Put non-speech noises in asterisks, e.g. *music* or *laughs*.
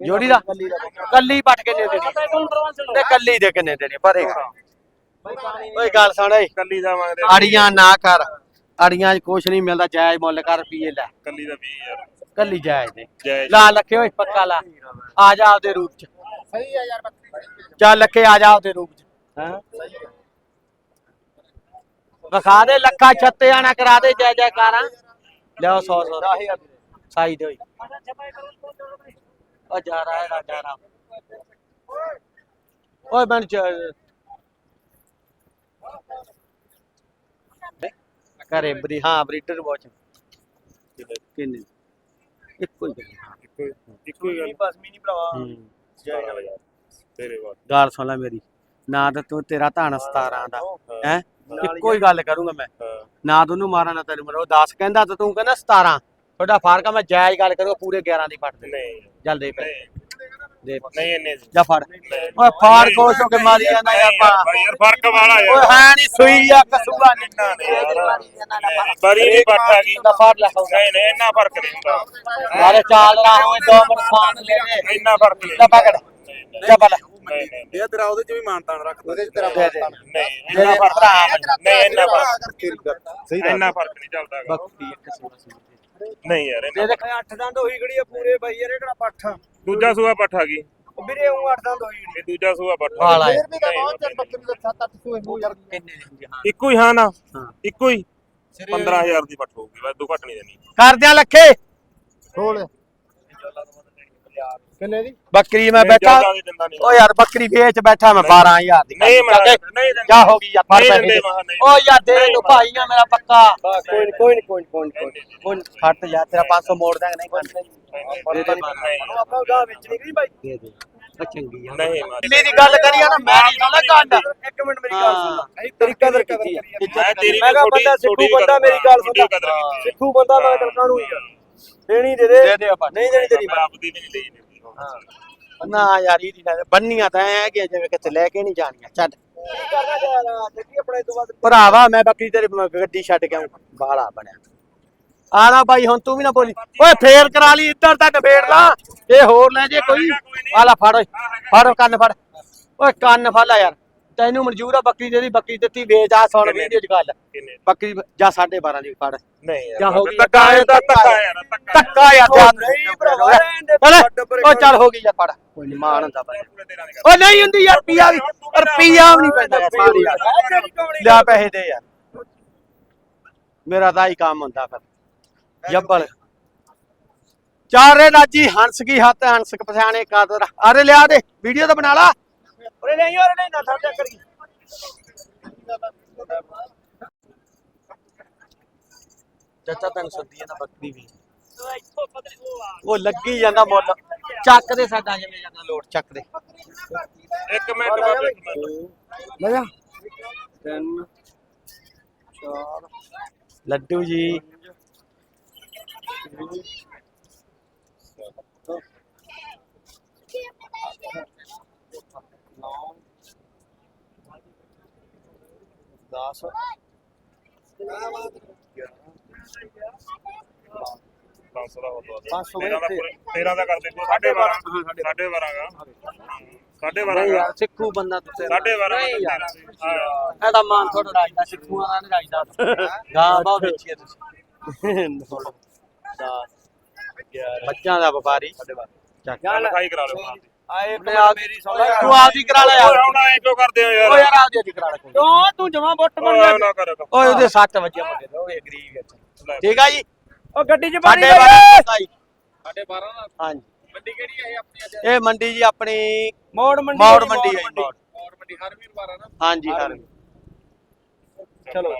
ਜੋੜੀ ਦਾ ਕੱਲੀ ਪੱਟ ਕੇ ਦੇ ਦੇਣੀ। ਤੇ ਕੱਲੀ ਦੇ ਕਿੰਨੇ ਦੇਣੇ? ਪਰ ਓਏ ਗੱਲ ਸੁਣ ਓਏ। ਕੱਲੀ ਦਾ ਮੰਗਦੇ ਅੜੀਆਂ ਨਾ ਕਰ। ਅੜੀਆਂ 'ਚ ਕੁਛ ਨਹੀਂ ਮਿਲਦਾ ਜਾਇਜ਼ ਮੁੱਲ ਕਰ ਰੁਪਈਏ ਲੈ। ਕੱਲੀ ਦਾ 20000 ਕੱਲੀ ਜਾਇਜ਼ ਦੇ। ਲਾ ਲੱਖੇ ਓਏ ਪੱਕਾ ਲਾ। ਆ ਜਾ ਆਪਦੇ ਰੂਪ 'ਚ। ਸਹੀ ਆ ਯਾਰ ਬੱਕਰੀ। ਚੱਲ ਲੱਖੇ ਆ ਜਾ ਆਪਦੇ ਰੂਪ 'ਚ। ਹਾਂ ਵਿਖਾ ਦੇ ਲੱਖਾਂ ਛੱਤਿਆਂ ਨਾ ਕਰਾ ਦੇ ਜੈ ਜੈਕਾਰਾਂ। ਲਿਆਓ 100 100 ਸਾਈ ਦੇ ਓਏ ਉਹ ਜਾ ਰਹਾ ਹੈ ਰਾਜਾ ਰਾਮ। ਓਏ ਚ ਕਰੇ ਬਰੀ ਹਾਂ ਬਰੀਡਰ ਵਾਚ ਕਿੰਨੇ? ਇੱਕੋ ਹੀ ਗੱਲ। ਇੱਕੋ ਹੀ ਗੱਲ ਬਸ ਮੀਨੀ ਭਰਾਵਾ। ਹੂੰ। ਯਾਰ ਤੇਰੇ ਬਾਅਦ ਗੱਲ ਸੁਣ ਲੈ ਮੇਰੀ। ਨਾ ਤਾਂ ਤੂੰ ਤੇਰਾ ਧਾਨ 17 ਦਾ। ਹੈ? ਇੱਕੋ ਹੀ ਗੱਲ ਕਰੂੰਗਾ ਮੈਂ। ਨਾ ਤੈਨੂੰ ਮਾਰਾਂ ਨਾ ਤੈਨੂੰ ਮਰੋ। 10 ਕਹਿੰਦਾ ਤਾਂ ਤੂੰ ਕਹਿੰਦਾ 17 ਤੁਹਾਡਾ ਫ਼ਰਕ ਆ ਮੈਂ ਜਾਇਜ਼ ਗੱਲ ਕਰੂੰਗਾ ਪੂਰੇ 11 ਦੀ ਫੜ ਦੇ। ਨਹੀਂ। ਚੱਲ ਦੇ ਪੈ ਦੇ। ਨਹੀਂ ਇੰਨੇ। ਜਾ ਫੜ। ਨਹੀਂ। ਓਏ ਫਾੜ ਖੁਸ਼ ਹੋ ਕੇ ਮਾਰੀ ਜਾਂਦਾ ਯਾਰ ਪਾ ਬਾਈ ਯਾਰ ਫ਼ਰਕ ਵਾਲਾ ਓਏ ਯਾਰ ਹੈ ਨਹੀਂ ਸੂਈ ਆ ਕਸੂਆ ਨਹੀਂ। ਇੰਨਾ ਨਹੀਂ ਯਾਰ। ਬੜੀ ਨਹੀਂ ਪੱਟ ਆ ਗਈ। ਦਾ ਫੜ ਲੈ ਨਹੀਂ ਨਹੀਂ ਇੰਨਾ ਫ਼ਰਕ ਨਹੀਂ ਹੁੰਦਾ। ਮਾਰੇ ਚਾਲ ਨਾ ਹੋਏ ਦੋ ਮਨਸਾਨ ਲੈ ਲੈ ਇੰਨਾ ਫ਼ਰਕ ਨਹੀਂ ਲੈ ਪਕੜ। ਜਾ ਪਾ ਲੈ ਨਹੀਂ ਨਹੀਂ ਇਹ ਤੇਰਾ ਉਹਦੇ ਚ ਵੀ ਮਾਨਤਾਨ ਰੱਖ ਉਹਦੇ ਚ ਤੇਰਾ ਦੇ ਨਹੀਂ ਇੰਨਾ ਫ਼ਰਕ ਨਹੀਂ ਇੰਨਾ ਫ਼ਰਕ। ਸਹੀ ਇੰਨਾ ਫ਼ਰਕ ਨਹੀਂ ਚੱਲਦਾ ਹੈਗਾ। ਬੱਕਰੀ ਇੱਕ ਸੂਆ ਸੂਈ ਨਹੀਂ ਯਾਰ ਇੰਨਾ- ਦੇ ਦੇ ਅੱਠ ਦੰਦ ਹੋਈ ਖੜੀ ਆ ਪੂਰੇ ਬਾਈ ਯਾਰ ਇਹ ਕਿਹੜਾ ਪੱਠ ਆ? ਦੂਜਾ ਸੂਆ ਪੱਠ ਆ ਗਈ। ਉਹ ਵੀਰੇ ਉਹ ਅੱਠ ਦੰਦ ਹੋਈ ਇਹ ਦੂਜਾ ਸੂਆ ਪੱਠ ਆ ਗਈ। ਹੈ। ਵੀ ਕਾ ਬਹੁਤ ਚਿਰ ਬੱਕਰੀ ਦਾ 7-8 ਸੂਏ ਹੋ ਯਾਰ। ਕਿੰਨੇ ਦੀ ਹੁੰਦੀ ਹਾਂ। ਇੱਕੋ ਹੀ ਹਾਂ ਨਾ? ਹਾਂ। ਇੱਕੋ ਹੀ? 15000 ਦੀ ਪੱਠ ਹੋਊਗੀ ਬਸ ਦੋ ਘੱਟ ਨਹੀਂ ਦੇਣੀ। ਕਰ ਦਿਆਂ ਲੱਖੇ। ਹੋਲ ਕਿੰਨੇ ਦੀ? ਬੱਕਰੀ ਮੈਂ ਨਹੀਂ, ਬੈਠਾ। ਨਹੀਂ ਨਹੀਂ। ਓ ਯਾਰ ਬੱਕਰੀ ਵੇਚ ਬੈਠਾ ਮੈਂ 12000 ਦੀ। ਨਹੀਂ। ਨਹੀਂ ਦਿੰਦਾ। ਕਿਆ ਹੋ ਗਈ ਯਾਰ ਨਹੀਂ ਨਹੀਂ ਓ ਯਾਰ ਦੇ ਨਹੀਂ ਤੂੰ ਮਹਾਂ। ਭਾਈ ਆ ਮੇਰਾ ਪੱਕਾ। ਕੋਈ ਨਹੀਂ ਕੋਈ ਨਹੀਂ ਕੋਈ ਕੋਈ ਕੋਈ ਖੱਟ ਜਾ ਤੇਰਾ 500 ਮੋੜ ਦਾਂਗੇ ਨਹੀਂ ਕੋਈ ਨਹੀਂ ਆਪਾਂ ਉਹਦਾ ਵਿੱਚ ਨਹੀਂ ਗਈ ਬਾਈ। ਦੇ ਦੇ। ਆ ਚੰਗੀ ਆ। ਨਹੀਂ ਮਾਰ ਦਿੱਲੀ ਦੀ ਗੱਲ ਕਰੀਏ ਨਾ ਮੈਂ ਨਹੀਂ ਸੁਣਦਾ ਕੰਡ ਇੱਕ ਮਿੰਟ ਮੇਰੀ ਗੱਲ ਸੁਣ। ਹਾਂ। ਤੇਰੀ ਕਦਰ ਕੀਤੀ ਆ। ਮੈਂ ਤੇਰੀ ਮੈਂ ਬੰਦਾ ਸਿੱਖੂ ਬੰਦਾ ਮੇਰੀ ਗੱਲ ਸੁਣ। ਸਿੱਖੂ ਬੰਦਾ ਮੈਂ ਤੇਰੇ ਕਾਹਨੂੰ ਹੀ ਆ। ਦੇਣੀ ਦੇ ਦੇ। ਦੇ ਦੇ ਆਪਾਂ। ਨਹੀਂ ਦੇਣੀ ਤੇਰੀ ਮੈਂ ਆਪਦੀ ਵੀ ਨਹੀਂ ਲਈ ਨਹੀਂ ਨਾ ਯਾਰ ਇਹਦੀ ਗੱਲ- ਬੰਨੀਆਂ ਤਾਂ ਐ ਕਿ ਜਿਵੇਂ ਕਿਤੇ ਲੈ ਕੇ ਨਹੀਂ ਜਾਣੀਆਂ। ਛੱਡ। ਕੀ ਕਰਨਾ ਚਾਹਦਾ ਜੱਗੀ ਆਪਣੇ ਤੋਂ ਬਾਅਦ ਭਰਾਵਾ ਮੈਂ ਬੱਕਰੀ ਤੇਰੇ ਮ- ਗੱਡੀ ਛੱਡ ਕੇ ਆਉਂ ਬਾਲਾ ਬਣਿਆ। ਆਣਾ ਬਾਈ ਹੁਣ ਤੂੰ ਵੀ ਨਾ ਬੋਲੀ। ਓਏ ਫੇਰ ਕਰਾ ਲਈ ਇੱਧਰ ਤੱਕ ਫੇਰ ਲਾ। ਇਹ ਹੋਰ ਲੈ ਜੇ ਕੋਈ। ਆਲਾ ਫੜ ਓਏ। ਫੜ ਕੰਨ ਫੜ। ਓਏ ਕੰਨ ਫੜ ਲੈ ਯਾਰ। ਤੈਨੂੰ ਮਨਜ਼ੂਰ ਆ ਬੱਕਰੀ ਦੇ ਦੀ ਬੱਕਰੀ ਦਿੱਤੀ। ਵੇਚ ਆ ਸੁਣ ਵੀਡੀਓ ਚ ਗੱਲ ਕਿੰਨੇ ਬੱਕਰੀ ਜਾਂ 12.5 ਦੀ ਫੜ। ਨਹੀਂ ਯਾਰ ਜਾਂ ਹੋ ਗਈ ਧੱਕਾ ਹੈ ਤਾਂ ਧੱਕਾ ਯਾਰ। ਧੱਕਾ ਯਾਰ ਜਾ ਨਹੀਂ ਭਰਾਵਾ, ਰਹਿਣ ਦੇ, ਓ ਚੱਲ ਹੋ ਗਈ ਯਾਰ ਫੜ। ਕੋਈ ਨਹੀਂ ਮਾਣ ਹੁੰਦਾ ਪੂਰੇ ਤੇਰਾ ਨਹੀਂ ਹੁੰਦੀ ਯਾਰ ਰੁਪਿਆ ਵੀ ਰੁਪਿਆ ਵੀ ਨਹੀਂ ਪੈਂਦਾ ਸਾਰੀ ਯਾਰ ਲਿਆ ਪੈਸੇ ਦੇ ਯਾਰ। ਮੇਰਾ ਤਾਂ ਹੀ ਕੰਮ ਹੁੰਦਾ ਫਿਰ। ਜੱਬਲ। ਚਾਰੇ ਲਾਜੀ ਹੰਸ ਕੀ ਹੱਥ ਹੰਸ ਪਛਾਣੇ ਕਾਦਰ। ਅਰੇ ਲਿਆ ਦੇ ਵੀਡੀਓ ਤਾਂ ਬਣਾ ਲਾ। ਉਰੇ ਨਹੀਂ ਉਰੇ ਨਹੀਂ ਨਾ ਸਾਡਾ ਕਰੀ ਚਾਚਾ ਤੈਨੂੰ ਸੱਦੀ ਹੈ ਨਾ ਬੱਕਰੀ ਵੀ। ਉਹ ਲੱਗੀ ਜਾਂਦਾ ਮੁੱਲ। ਚੱਕ ਦੇ ਸਾਡਾ ਜਿਵੇਂ ਜਾਂਦਾ ਲੋਟ ਚੱਕ ਦੇ। ਇੱਕ ਮਿੰਟ ਬਾਅਦ ਇੱਕ ਮਿੰਟ। ਲੈ ਜਾ। ਤਿੰਨ ਚਾਰ। ਲੱਡੂ ਜੀ। ਦਸ। 500 ਦਾ ਹੋ ਦੋ 500 13 ਦਾ ਇੱਥੇ। ਪੂਰੇ 13 ਦਾ ਕਰ ਦੇ 12.5 ਹਾਂ, ਸਾਢੇ 12.5 ਗਾ 12.5 ਨਹੀਂ ਗਾ ਯਾਰ ਸਿੱਖੂ ਬੰਦਾ ਤੂੰ ਤੇਰਾ। 12.5 ਨਹੀਂ ਯਾਰ ਹਾਂ। ਇਹਦਾ ਮਾਨ ਥੋੜਾ ਰਾਜਦਾ ਸਿੱਖੂਆਂ ਦਾ ਨਹੀਂ ਰਾਜਦਾ। *laughs* ਗਾਂ ਬਹੁਤ ਵੇਚੀ ਹੈ ਤੁਸੀਂ। ਬੱਚਿਆਂ ਦਾ ਵਪਾਰੀ। ਚੱਕ ਲਿਖਾਈ ਕਰਾ ਲਓ ਆਪਦੀ। ਆਏ ਆਪਣੇ ਆਪ ਮੇਰੀ ਤੂੰ ਸੁਣ ਲੈ ਆਪਦੀ ਕਰਾ ਲੈ ਯਾਰ। ਓਏ ਹੁਣ ਐ ਕਿਉਂ ਕਰਦੇ ਹੋ ਓ ਯਾਰ ਯਾਰ ਆਪਦੀ ਦੀ ਕਰਾ ਲੈ ਕੋਈ। ਕਿਉਂ? ਤੂੰ ਜਮਾ ਬੁੱਟ ਬਣ ਓਏ ਗਿਆ ਨਾ ਕਰ ਓਏ ਉਹਦੇ 7 ਵਜੇ ਮੁੰਡੇ ਦੇ ਉਹ ਗਰੀਬ ਹੈ ਠੀਕ ਆ ਜੀ? ਉਹ ਗੱਡੀ 'ਚ ਪਾਣੀ ਸਾਡੇ ਲੈ ਬਾਰਾਂ। ਸਾਡੇ 12 ਦਾ ਹਾਂਜੀ। ਮੰਡੀ ਕਿਹੜੀ ਹੈ ਆਪਣੀ ਇਹ ਮੰਡੀ ਜੀ ਆਪਣੀ ਮੋੜ ਮੰਡੀ। ਮੌੜ ਮੰਡੀ ਹੈ ਜੀ, ਮੌੜ ਮੋੜ। ਮੰਡੀ। ਹਰ ਵੀਰਵਾਰ ਆ ਨਾ? ਹਾਂਜੀ ਹਰ ਚਲੋ।